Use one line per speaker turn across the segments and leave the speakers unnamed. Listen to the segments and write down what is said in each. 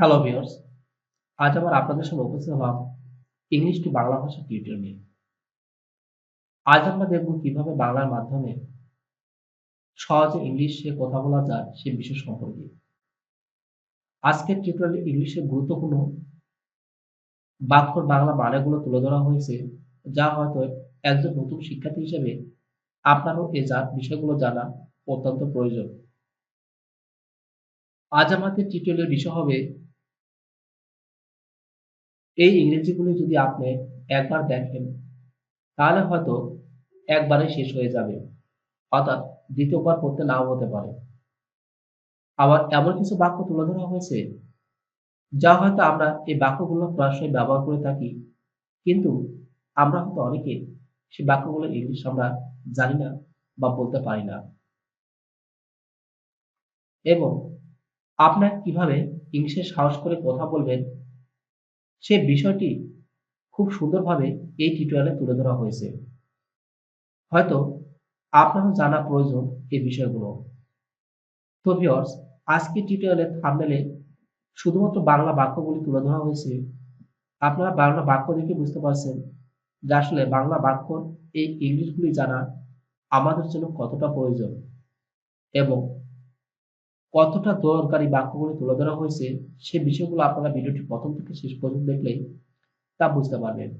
Hello viewers আজ আবার আপনাদের সামনে উপস্থিত হলাম ইংলিশ টু বাংলা ভাষা টিউটোরিয়াল নিয়ে। আজ আমরা দেখব কীভাবে বাংলার মাধ্যমে সহজে ইংলিশে কথা বলা যায় সে বিষয় সম্পর্কে। আজকের টিউটোরিয়ালে ইংলিশের গুরুত্বপূর্ণ বাক্যর বাংলা মানেগুলো তুলে ধরা হয়েছে, যা হয়তো একজন নতুন শিক্ষার্থী হিসেবে আপনারও এ যা বিষয়গুলো জানা অত্যন্ত প্রয়োজন। আজ আমাদের টিউটোরিয়ালের বিষয় হবে এই ইংরেজিগুলি যদি আপনি একবার দেখেন, তাহলে হয়তো একবারে শেষ হয়ে যাবে। অর্থাৎ দ্বিতীয়বার পড়তে নাও হতে পারে। আবার এমন কিছু বাক্য তুলে ধরা হয়েছে, যা হয়তো আমরা এই বাক্যগুলো প্রায়শই ব্যবহার করে থাকি, কিন্তু আমরা হয়তো অনেকে সেই বাক্যগুলো ইংলিশ আমরা জানি না বা বলতে পারি না। এবং আপনার কীভাবে ইংলিশে সাহস করে কথা বলবেন সে বিষয়টি খুব সুন্দরভাবে এই টিউটোরিয়ালে তুলে ধরা হয়েছে। হয়তো আপনারও জানা প্রয়োজন এই বিষয়গুলো। তো ভিওর্স আজকে টিউটোরিয়ালে থামনেলে শুধুমাত্র বাংলা বাক্যগুলি তুলে ধরা হয়েছে। আপনারা বাংলা বাক্য দেখে বুঝতে পারছেন যে আসলে বাংলা বাক্য এই ইংলিশগুলি জানা আমাদের জন্য কতটা প্রয়োজন এবং কতটা দরকারি বাক্যগুলি তুলে ধরা হয়েছে সে বিষয়গুলো আপনারা ভিডিওটি প্রথম থেকে শেষ পর্যন্ত দেখলেই তা বুঝতে পারবেন।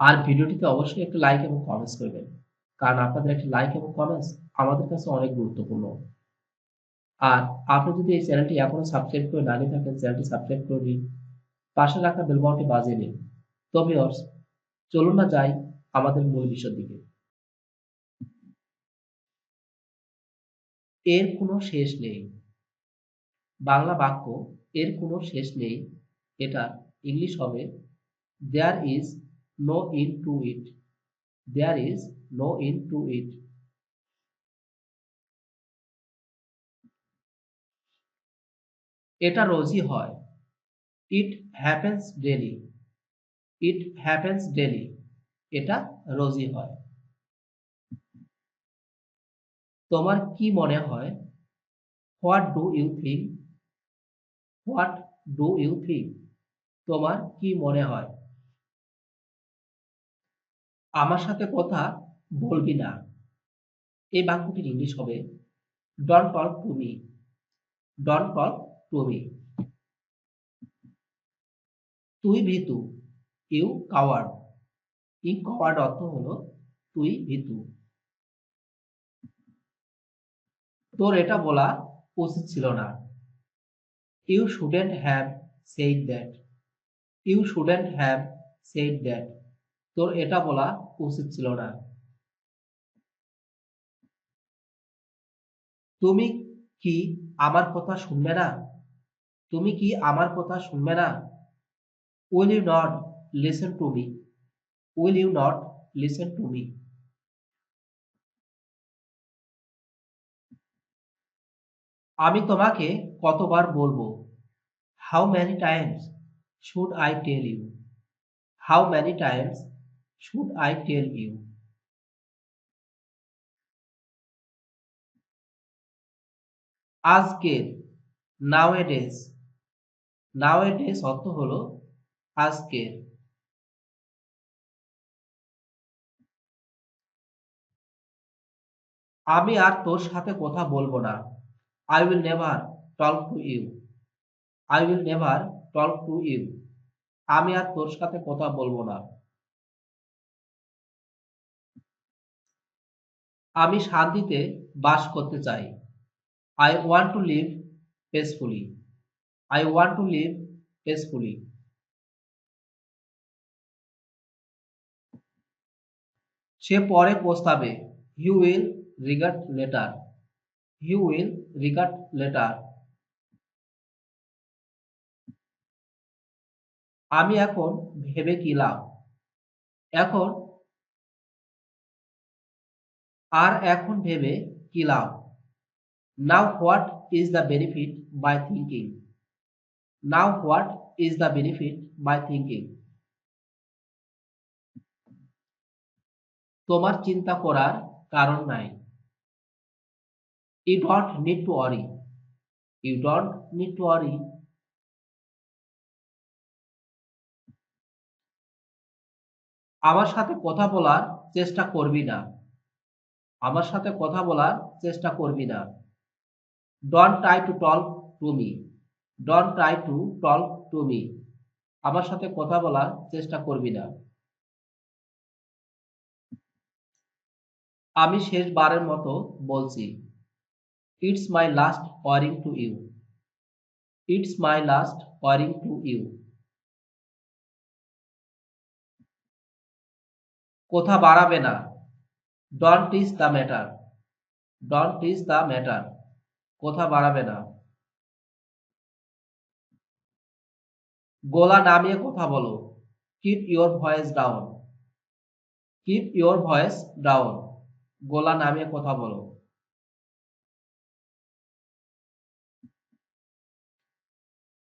আর ভিডিওটিতে অবশ্যই একটা লাইক এবং কমেন্টস করবেন, কারণ আপনাদের একটি লাইক এবং কমেন্টস আমাদের কাছে অনেক গুরুত্বপূর্ণ। আর আপনি যদি এই চ্যানেলটি এখনও সাবস্ক্রাইব করে না নিয়ে থাকেন, চ্যানেলটি সাবস্ক্রাইব করে নিন, পাশে রাখা বেলবাউটি বাজিয়ে নিন। তবে চলুন না যাই আমাদের মূল বিষয়ের দিকে। এর কোনো শেষ নেই। বাংলা বাক্য, এর কোনো শেষ নেই। এটা ইংলিশ হবে there is no in to it there is no in to it এটা রোজই হয়। It happens daily it happens daily এটা রোজই হয়। তোমার কি মনে হয়? What do you think what do you think তোমার কি মনে হয়? আমার সাথে কথা বলবি না। এই বাক্যটির ইংলিশ হবে don't talk to me don't talk to me তুই ভীতু। ইউ কাওয়ার্ড ই কাওয়ার্ড অর্থ হলো, তুই ভীতু। তোর এটা বলা উচিত ছিল না। You shouldn't have said that you shouldn't have said that তোর এটা বলা উচিত ছিল না। তুমি কি আমার কথা শুনবে না? তুমি কি আমার কথা শুনবে না? Will you not listen to me will you not listen to me আমি তোমাকে কতবার বলব how many times should I tell you how many times should I tell you আজকের নাওয়েডেজ নাওয়েডেজ অর্থ হলো আজকের। আমি আর তোর সাথে কথা বলব না। I will never talk to you. I will never talk to you. আমি আর তোর সাথে কথা বলব না। আমি শান্তিতে বাস করতে চাই। I want to live peacefully I want to live peacefully সে পরে প্রস্তাবে he will regard later he will regard later আমি এখন ভেবে কি লাভ? এখন আর এখন ভেবে কি লাভ? Now what is the benefit by thinking now what is the benefit by thinking তোমার চিন্তা করার কারণ নাই। you don't need to worry. You don't need to worry. আমার সাথে কথা বলার চেষ্টা করবি না। আমার সাথে কথা বলার চেষ্টা করবি না। Don't try to talk to me don't try to talk to me আমার সাথে কথা বলার চেষ্টা করবি না। আমি শেষবারের মতো বলছি। It's my last warning to you it's my last warning to you কথা বাড়াবে না। Don't teach the matter don't teach the matter কথা বাড়াবে না। গোলা নামিয়ে কথা বলো। Keep your voice down keep your voice down গোলা নামিয়ে কথা বলো।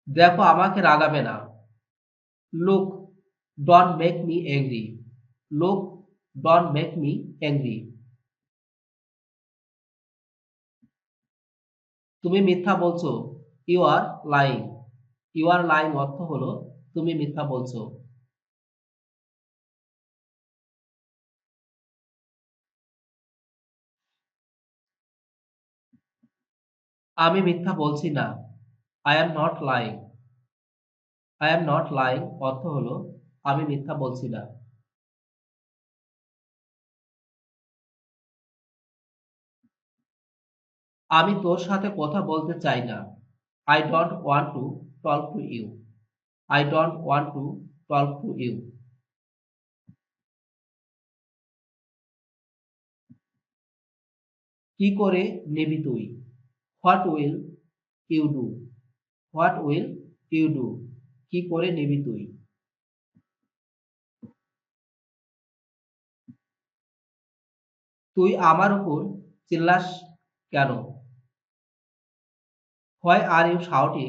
দেখো আমাকে রাগাবে না। Look don't make me angry look don't make me angry তুমি মিথ্যা বলছো। You are lying you are lying অর্থ হলো, তুমি মিথ্যা বলছো। আমি মিথ্যা বলছি না। I am not lying I am not lying অর্থ হলো, আমি মিথ্যা বলছি না। আমি তোর সাথে কথা বলতে চাই না। I don't want to talk to you I don't want to talk to you কি করে নিবি তুই? What will you do what will you do কি করে নিবি তুই? তুই আমার উপর চিল্লাস কেন? Why are you shouting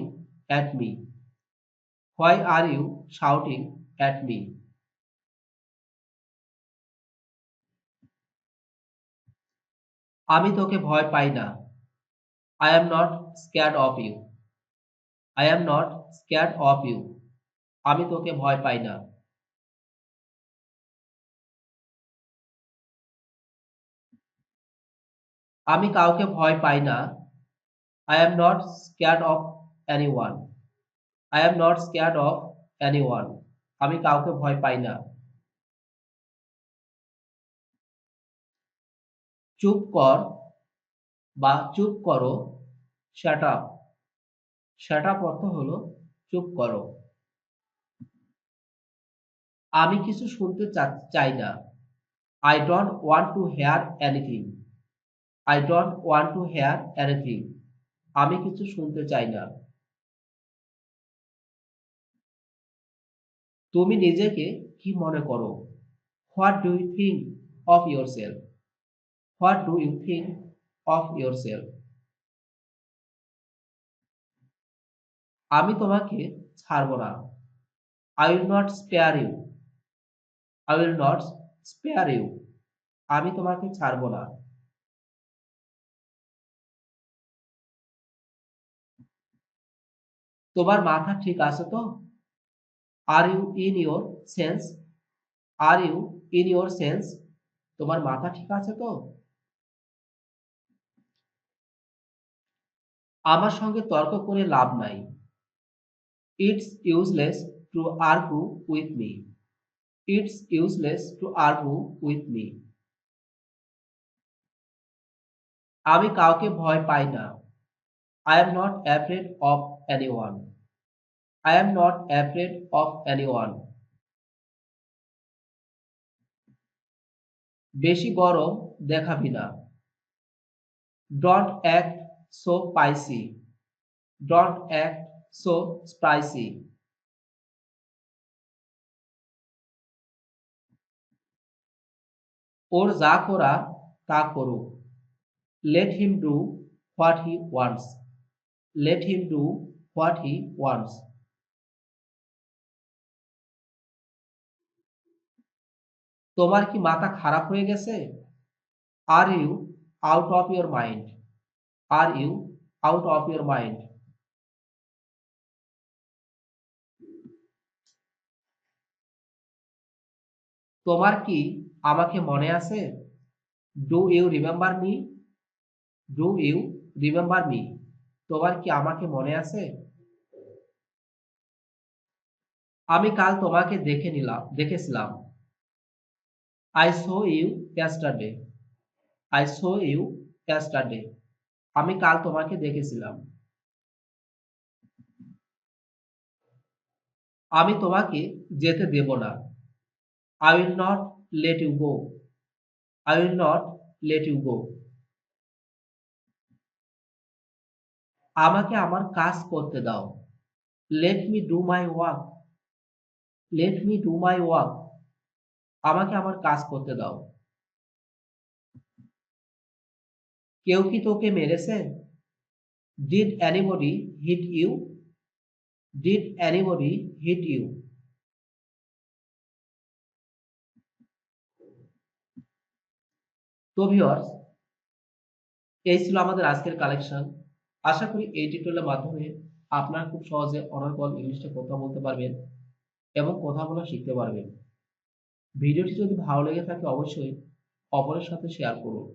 at me why are you shouting at me আমি তোকে ভয় পাই না। I am not scared of you I am not scared of you আমি তোকে ভয় পাই না। আমি কাউকে ভয় পাই না। I am not scared of anyone I am not scared of anyone আমি কাউকে ভয় পাই না। চুপ কর বা চুপ করো। শ্যাট আপ আপ অর্থ হলো, চুপ করো। আমি কিছু শুনতে চাই না। I don't want to hear anything I don't want to hear anything আমি কিছু শুনতে চাই না। তুমি নিজেকে কি মনে করো? What do you think of yourself what do you think of yourself আমি তোমাকে ছাড়ব না। I will not spare you I will not spare you আমি তোমাকে ছাড়ব না। তোমার মাথা ঠিক আছে তো? Are you in your sense are you in your sense তোমার মাথা ঠিক আছে তো? আমার সঙ্গে তর্ক করে লাভ নাই। It's useless to argue with me it's useless to argue with me আমি কাউকে ভয় পাই না। I am not afraid of anyone I am not afraid of anyone বেশি গরম দেখাবি না। Don't act so spicy don't act so spicy ওর যা করা, তা করুক। Let him do what he wants let him do what he wants তোমার কি মাথা খারাপ হয়ে গেছে? Are you out of your mind are you out of your mind তোমার কি আমাকে মনে আছে? Do you remember me do you remember me তোমার কি আমাকে মনে আছে? আমি কাল তোমাকে দেখে নিলাম দেখেছিলাম। I saw you yesterday. I saw you yesterday. আমি কাল তোমাকে দেখেছিলাম। আমি তোমাকে যেতে দেব না। I will not let you go I will not let you go আমাকে আমার কাজ করতে দাও। Let me do my work let me do my work আমাকে আমার কাজ করতে দাও। কেউ কি তোকে মেরেছে? Did anybody hit you did anybody hit you তো ভিউয়ার্স এই ছিল আমাদের আজকের কালেকশন আশা করি এই টিউটোরিয়ালের মাধ্যমে আপনারা খুব সহজে অনর্গল ইংলিশে কথা বলতে পারবেন এবং কথা বলা শিখতে পারবেন। ভিডিওটি যদি ভালো লেগে থাকে অবশ্যই অপরের সাথে শেয়ার করুন।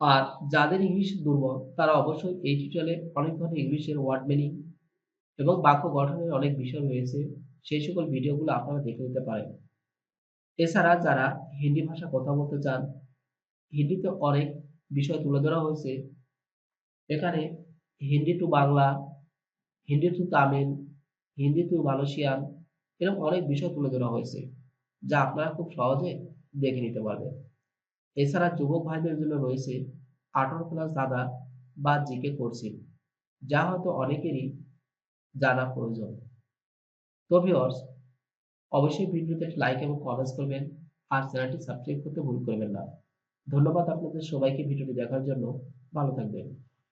আর যাদের ইংলিশ দুর্বল, তারা অবশ্যই এই টিউটোরিয়ালে অনেক ধরনের ইংলিশের ওয়ার্ড মিনিং এবং বাক্য গঠনের অনেক বিষয় রয়েছে, সেই সকল ভিডিওগুলো আপনারা দেখে নিতে পারেন। এছাড়া যারা হিন্দি ভাষা কথা বলতে চান, হিন্দিতে অনেক বিষয় তুলে ধরা হয়েছে। এখানে Hindi to Bangla, Hindi to Tamil, Hindi to Malaysian এরকম অনেক বিষয় তুলে ধরা হয়েছে, যা আপনারা খুব সহজে দেখে নিতে পারবেন। এছাড়া যুবক ভাইদের জন্য রয়েছে আঠারো প্লাস দাদা বা জিকে কোর্সিং যা হয়তো অনেকেরই জানা প্রয়োজন। তো ভিউয়ার্স অবশ্যই ভিডিওতে লাইক এবং কমেন্টস করবেন, আর চ্যানেলটি সাবস্ক্রাইব করতে ভুল করবেন না। ধন্যবাদ আপনাদের সবাইকে ভিডিওটি দেখার জন্য। ভালো থাকবেন।